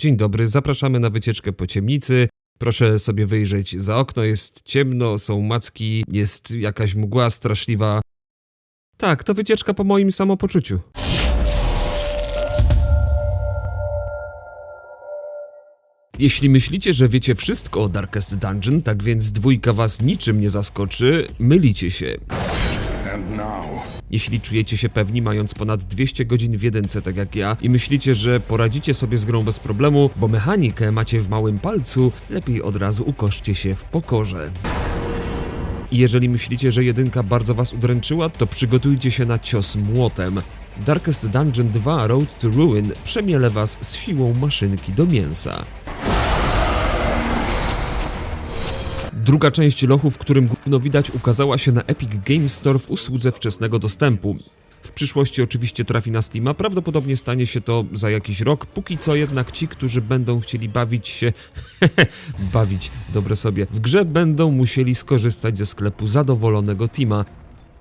Dzień dobry, zapraszamy na wycieczkę po ciemnicy. Proszę sobie wyjrzeć za okno, jest ciemno, są macki, jest jakaś mgła straszliwa. Tak, to wycieczka po moim samopoczuciu. Jeśli myślicie, że wiecie wszystko o Darkest Dungeon, tak więc dwójka was niczym nie zaskoczy, mylicie się. Jeśli czujecie się pewni, mając ponad 200 godzin w jedynce, tak jak ja, i myślicie, że poradzicie sobie z grą bez problemu, bo mechanikę macie w małym palcu, lepiej od razu ukoszcie się w pokorze. I jeżeli myślicie, że jedynka bardzo was udręczyła, to przygotujcie się na cios młotem. Darkest Dungeon 2 Road to Ruin przemiele was z siłą maszynki do mięsa. Druga część lochu, w którym gówno widać, ukazała się na Epic Games Store w usłudze wczesnego dostępu. W przyszłości oczywiście trafi na Steama, prawdopodobnie stanie się to za jakiś rok, póki co jednak ci, którzy będą chcieli bawić się, bawić, dobre sobie, w grze będą musieli skorzystać ze sklepu zadowolonego Tima.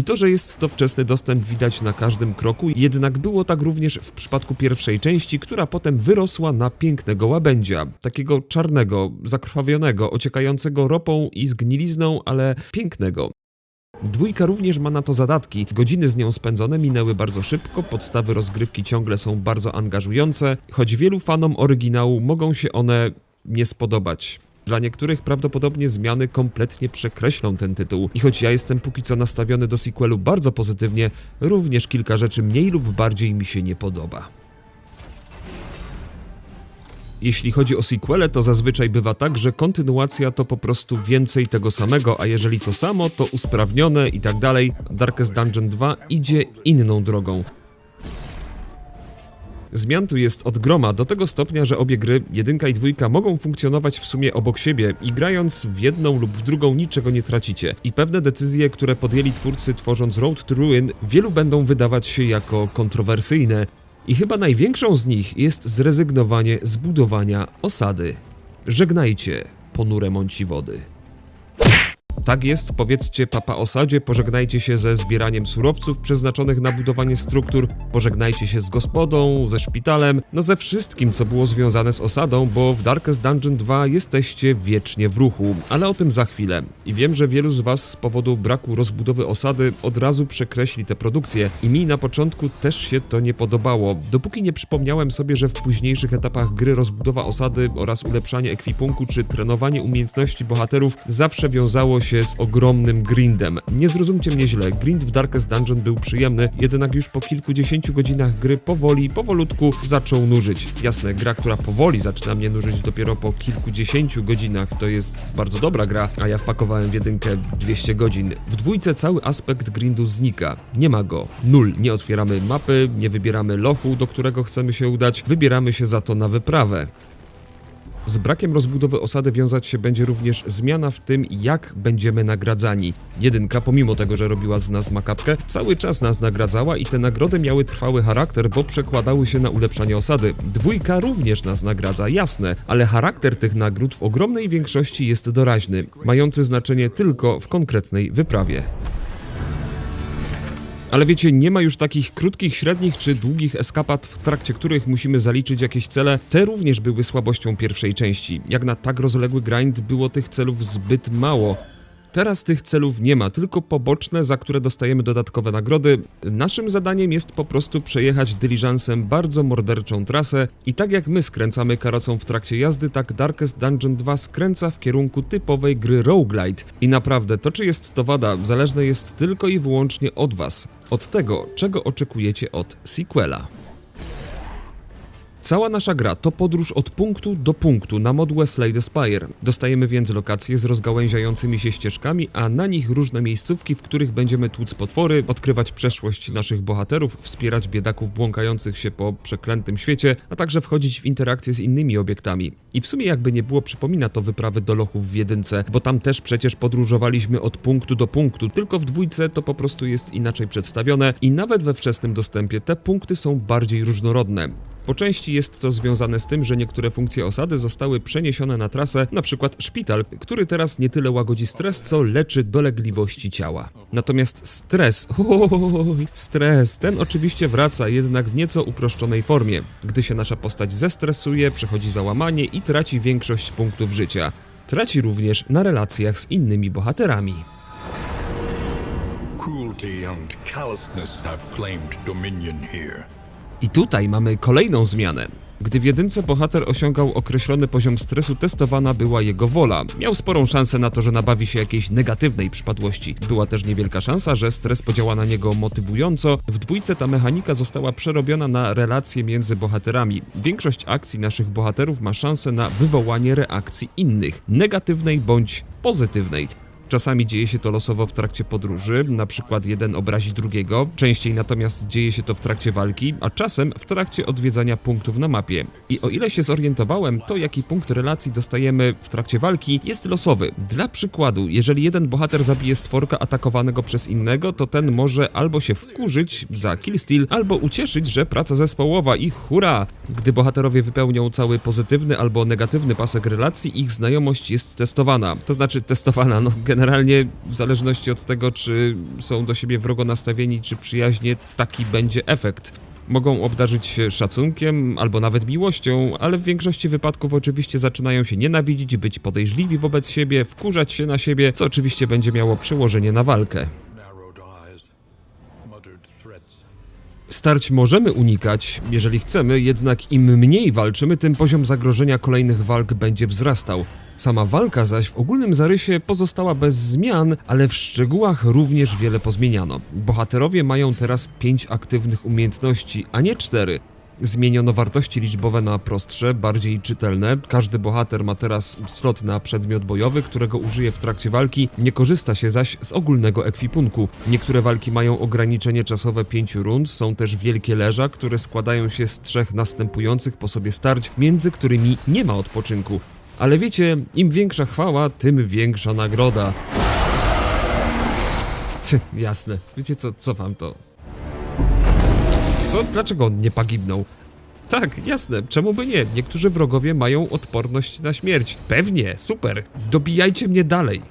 I to, że jest to wczesny dostęp widać na każdym kroku, jednak było tak również w przypadku pierwszej części, która potem wyrosła na pięknego łabędzia. Takiego czarnego, zakrwawionego, ociekającego ropą i zgnilizną, ale pięknego. Dwójka również ma na to zadatki. Godziny z nią spędzone minęły bardzo szybko, podstawy rozgrywki ciągle są bardzo angażujące, choć wielu fanom oryginału mogą się one nie spodobać. Dla niektórych prawdopodobnie zmiany kompletnie przekreślą ten tytuł. I choć ja jestem póki co nastawiony do sequelu bardzo pozytywnie, również kilka rzeczy mniej lub bardziej mi się nie podoba. Jeśli chodzi o sequele, to zazwyczaj bywa tak, że kontynuacja to po prostu więcej tego samego, a jeżeli to samo, to usprawnione i tak dalej. Darkest Dungeon 2 idzie inną drogą. Zmian tu jest od groma, do tego stopnia, że obie gry, jedynka i dwójka, mogą funkcjonować w sumie obok siebie i grając w jedną lub w drugą niczego nie tracicie. I pewne decyzje, które podjęli twórcy tworząc Road to Ruin, wielu będą wydawać się jako kontrowersyjne. I chyba największą z nich jest zrezygnowanie z budowania osady. Żegnajcie, ponure mąci wody. Tak jest, powiedzcie papa osadzie, pożegnajcie się ze zbieraniem surowców przeznaczonych na budowanie struktur, pożegnajcie się z gospodą, ze szpitalem, no ze wszystkim, co było związane z osadą, bo w Darkest Dungeon 2 jesteście wiecznie w ruchu, ale o tym za chwilę. I wiem, że wielu z was z powodu braku rozbudowy osady od razu przekreśli tę produkcję i mi na początku też się to nie podobało, dopóki nie przypomniałem sobie, że w późniejszych etapach gry rozbudowa osady oraz ulepszanie ekwipunku czy trenowanie umiejętności bohaterów zawsze wiązało się z ogromnym grindem. Nie zrozumcie mnie źle, grind w Darkest Dungeon był przyjemny, jednak już po kilkudziesięciu godzinach gry powoli, powolutku zaczął nużyć. Jasne, gra, która powoli zaczyna mnie nużyć dopiero po kilkudziesięciu godzinach, to jest bardzo dobra gra, a ja wpakowałem w jedynkę 200 godzin. W dwójce cały aspekt grindu znika. Nie ma go. Nul. Nie otwieramy mapy, nie wybieramy lochu, do którego chcemy się udać, wybieramy się za to na wyprawę. Z brakiem rozbudowy osady wiązać się będzie również zmiana w tym, jak będziemy nagradzani. Jedynka, pomimo tego, że robiła z nas makapkę, cały czas nas nagradzała i te nagrody miały trwały charakter, bo przekładały się na ulepszanie osady. Dwójka również nas nagradza, jasne, ale charakter tych nagród w ogromnej większości jest doraźny, mający znaczenie tylko w konkretnej wyprawie. Ale wiecie, nie ma już takich krótkich, średnich czy długich eskapad, w trakcie których musimy zaliczyć jakieś cele. Te również były słabością pierwszej części. Jak na tak rozległy grind było tych celów zbyt mało. Teraz tych celów nie ma, tylko poboczne, za które dostajemy dodatkowe nagrody. Naszym zadaniem jest po prostu przejechać dyliżansem bardzo morderczą trasę i tak jak my skręcamy karocą w trakcie jazdy, tak Darkest Dungeon 2 skręca w kierunku typowej gry roguelite. I naprawdę, to czy jest to wada, zależne jest tylko i wyłącznie od was. Od tego, czego oczekujecie od sequela. Cała nasza gra to podróż od punktu do punktu na modłę Slay the Spire. Dostajemy więc lokacje z rozgałęziającymi się ścieżkami, a na nich różne miejscówki, w których będziemy tłuc potwory, odkrywać przeszłość naszych bohaterów, wspierać biedaków błąkających się po przeklętym świecie, a także wchodzić w interakcje z innymi obiektami. I w sumie jakby nie było przypomina to wyprawy do lochów w jedynce, bo tam też przecież podróżowaliśmy od punktu do punktu, tylko w dwójce to po prostu jest inaczej przedstawione i nawet we wczesnym dostępie te punkty są bardziej różnorodne. Po części jest to związane z tym, że niektóre funkcje osady zostały przeniesione na trasę, przykład szpital, który teraz nie tyle łagodzi stres, co leczy dolegliwości ciała. Natomiast stres, oj, stres, ten oczywiście wraca jednak w nieco uproszczonej formie, gdy się nasza postać zestresuje, przechodzi załamanie i traci większość punktów życia. Traci również na relacjach z innymi bohaterami. Cruelty and callousness have claimed dominion here. I tutaj mamy kolejną zmianę. Gdy w jedynce bohater osiągał określony poziom stresu, testowana była jego wola. Miał sporą szansę na to, że nabawi się jakiejś negatywnej przypadłości. Była też niewielka szansa, że stres podziała na niego motywująco. W dwójce ta mechanika została przerobiona na relacje między bohaterami. Większość akcji naszych bohaterów ma szansę na wywołanie reakcji innych, negatywnej bądź pozytywnej. Czasami dzieje się to losowo w trakcie podróży, na przykład jeden obrazi drugiego, częściej natomiast dzieje się to w trakcie walki, a czasem w trakcie odwiedzania punktów na mapie. I o ile się zorientowałem, to jaki punkt relacji dostajemy w trakcie walki jest losowy. Dla przykładu, jeżeli jeden bohater zabije stworka atakowanego przez innego, to ten może albo się wkurzyć za killsteal, albo ucieszyć, że praca zespołowa i hura! Gdy bohaterowie wypełnią cały pozytywny albo negatywny pasek relacji, ich znajomość jest testowana. To znaczy testowana, no generalnie w zależności od tego, czy są do siebie wrogo nastawieni, czy przyjaźnie, taki będzie efekt. Mogą obdarzyć się szacunkiem albo nawet miłością, ale w większości wypadków oczywiście zaczynają się nienawidzić, być podejrzliwi wobec siebie, wkurzać się na siebie, co oczywiście będzie miało przełożenie na walkę. Starć możemy unikać, jeżeli chcemy, jednak im mniej walczymy, tym poziom zagrożenia kolejnych walk będzie wzrastał. Sama walka zaś w ogólnym zarysie pozostała bez zmian, ale w szczegółach również wiele pozmieniano. Bohaterowie mają teraz 5 aktywnych umiejętności, a nie 4. Zmieniono wartości liczbowe na prostsze, bardziej czytelne. Każdy bohater ma teraz slot na przedmiot bojowy, którego użyje w trakcie walki, nie korzysta się zaś z ogólnego ekwipunku. Niektóre walki mają ograniczenie czasowe 5 rund, są też wielkie leża, które składają się z trzech następujących po sobie starć, między którymi nie ma odpoczynku. Ale wiecie, im większa chwała, tym większa nagroda. Ty, jasne. Wiecie co, cofam to. Co? Dlaczego on nie pagignął? Tak, jasne, czemu by nie? Niektórzy wrogowie mają odporność na śmierć. Pewnie, super. Dobijajcie mnie dalej.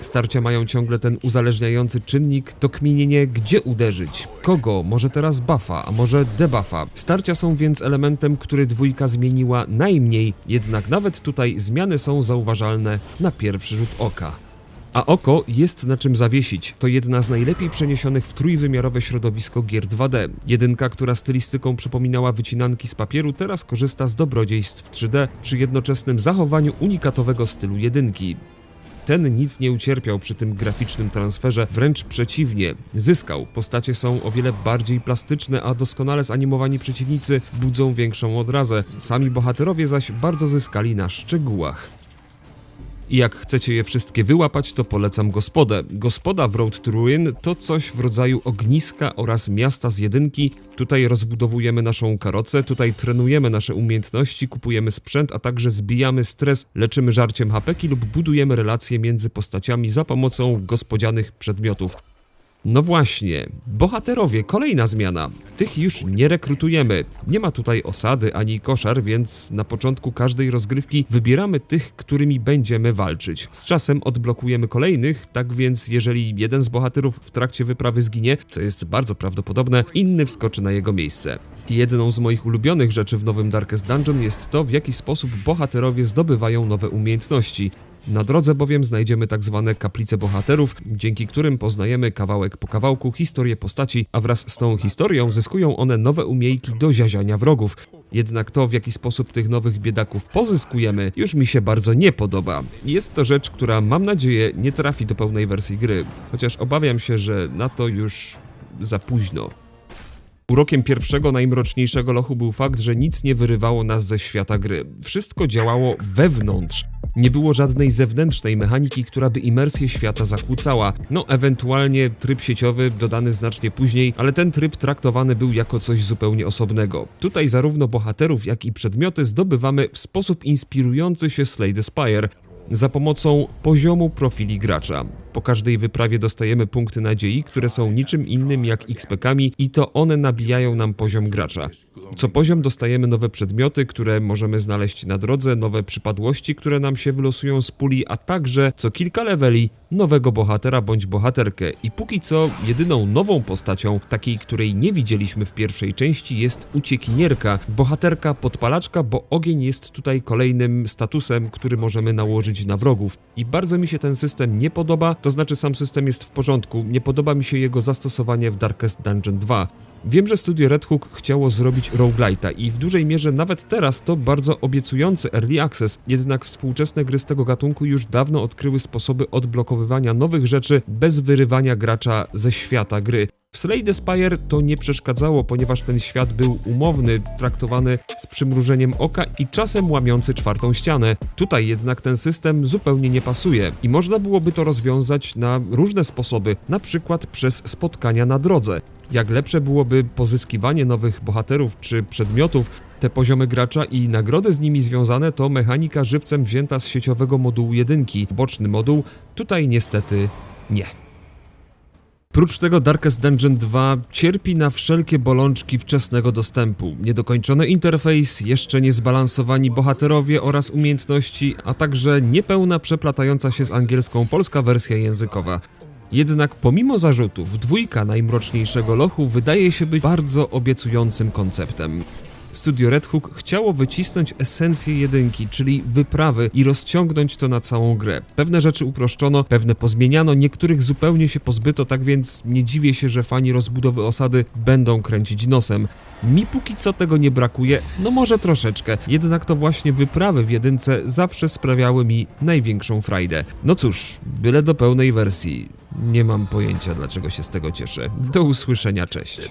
Starcia mają ciągle ten uzależniający czynnik, to kminienie gdzie uderzyć, kogo, może teraz buffa, a może debuffa. Starcia są więc elementem, który dwójka zmieniła najmniej, jednak nawet tutaj zmiany są zauważalne na pierwszy rzut oka. A oko jest na czym zawiesić. To jedna z najlepiej przeniesionych w trójwymiarowe środowisko gier 2D. Jedynka, która stylistyką przypominała wycinanki z papieru, teraz korzysta z dobrodziejstw 3D przy jednoczesnym zachowaniu unikatowego stylu jedynki. Ten nic nie ucierpiał przy tym graficznym transferze, wręcz przeciwnie. Zyskał. Postacie są o wiele bardziej plastyczne, a doskonale zanimowani przeciwnicy budzą większą odrazę. Sami bohaterowie zaś bardzo zyskali na szczegółach. I jak chcecie je wszystkie wyłapać, to polecam gospodę. Gospoda w Road to Ruin to coś w rodzaju ogniska oraz miasta z jedynki. Tutaj rozbudowujemy naszą karocę, tutaj trenujemy nasze umiejętności, kupujemy sprzęt, a także zbijamy stres, leczymy żarciem hapeki lub budujemy relacje między postaciami za pomocą gospodzianych przedmiotów. No właśnie, bohaterowie, kolejna zmiana. Tych już nie rekrutujemy. Nie ma tutaj osady ani koszar, więc na początku każdej rozgrywki wybieramy tych, którymi będziemy walczyć. Z czasem odblokujemy kolejnych, tak więc jeżeli jeden z bohaterów w trakcie wyprawy zginie, co jest bardzo prawdopodobne, inny wskoczy na jego miejsce. Jedną z moich ulubionych rzeczy w nowym Darkest Dungeon jest to, w jaki sposób bohaterowie zdobywają nowe umiejętności. Na drodze bowiem znajdziemy tak zwane kaplice bohaterów, dzięki którym poznajemy kawałek po kawałku historię postaci, a wraz z tą historią zyskują one nowe umiejki do ziaziania wrogów. Jednak to, w jaki sposób tych nowych biedaków pozyskujemy, już mi się bardzo nie podoba. Jest to rzecz, która mam nadzieję nie trafi do pełnej wersji gry, chociaż obawiam się, że na to już za późno. Urokiem pierwszego, najmroczniejszego lochu był fakt, że nic nie wyrywało nas ze świata gry. Wszystko działało wewnątrz. Nie było żadnej zewnętrznej mechaniki, która by imersję świata zakłócała. No, ewentualnie tryb sieciowy dodany znacznie później, ale ten tryb traktowany był jako coś zupełnie osobnego. Tutaj zarówno bohaterów, jak i przedmioty zdobywamy w sposób inspirujący się Slay the Spire za pomocą poziomu profili gracza. Po każdej wyprawie dostajemy punkty nadziei, które są niczym innym jak XP-kami i to one nabijają nam poziom gracza. Co poziom dostajemy nowe przedmioty, które możemy znaleźć na drodze, nowe przypadłości, które nam się wylosują z puli, a także co kilka leveli nowego bohatera bądź bohaterkę. I póki co jedyną nową postacią, takiej której nie widzieliśmy w pierwszej części jest uciekinierka, bohaterka podpalaczka, bo ogień jest tutaj kolejnym statusem, który możemy nałożyć na wrogów. I bardzo mi się ten system nie podoba, to znaczy sam system jest w porządku, nie podoba mi się jego zastosowanie w Darkest Dungeon 2. Wiem, że studio Red Hook chciało zrobić roguelite'a i w dużej mierze nawet teraz to bardzo obiecujący early access, jednak współczesne gry z tego gatunku już dawno odkryły sposoby odblokowywania nowych rzeczy bez wyrywania gracza ze świata gry. W Slay the Spire to nie przeszkadzało, ponieważ ten świat był umowny, traktowany z przymrużeniem oka i czasem łamiący czwartą ścianę. Tutaj jednak ten system zupełnie nie pasuje i można byłoby to rozwiązać na różne sposoby, na przykład przez spotkania na drodze. Jak lepsze byłoby pozyskiwanie nowych bohaterów czy przedmiotów, te poziomy gracza i nagrody z nimi związane to mechanika żywcem wzięta z sieciowego modułu jedynki. Boczny moduł tutaj niestety nie. Prócz tego Darkest Dungeon 2 cierpi na wszelkie bolączki wczesnego dostępu, niedokończony interfejs, jeszcze niezbalansowani bohaterowie oraz umiejętności, a także niepełna przeplatająca się z angielską polska wersja językowa. Jednak pomimo zarzutów, dwójka najmroczniejszego lochu wydaje się być bardzo obiecującym konceptem. Studio Red Hook chciało wycisnąć esencję jedynki, czyli wyprawy i rozciągnąć to na całą grę. Pewne rzeczy uproszczono, pewne pozmieniano, niektórych zupełnie się pozbyto, tak więc nie dziwię się, że fani rozbudowy osady będą kręcić nosem. Mi póki co tego nie brakuje, no może troszeczkę, jednak to właśnie wyprawy w jedynce zawsze sprawiały mi największą frajdę. No cóż, byle do pełnej wersji. Nie mam pojęcia dlaczego się z tego cieszę. Do usłyszenia, cześć.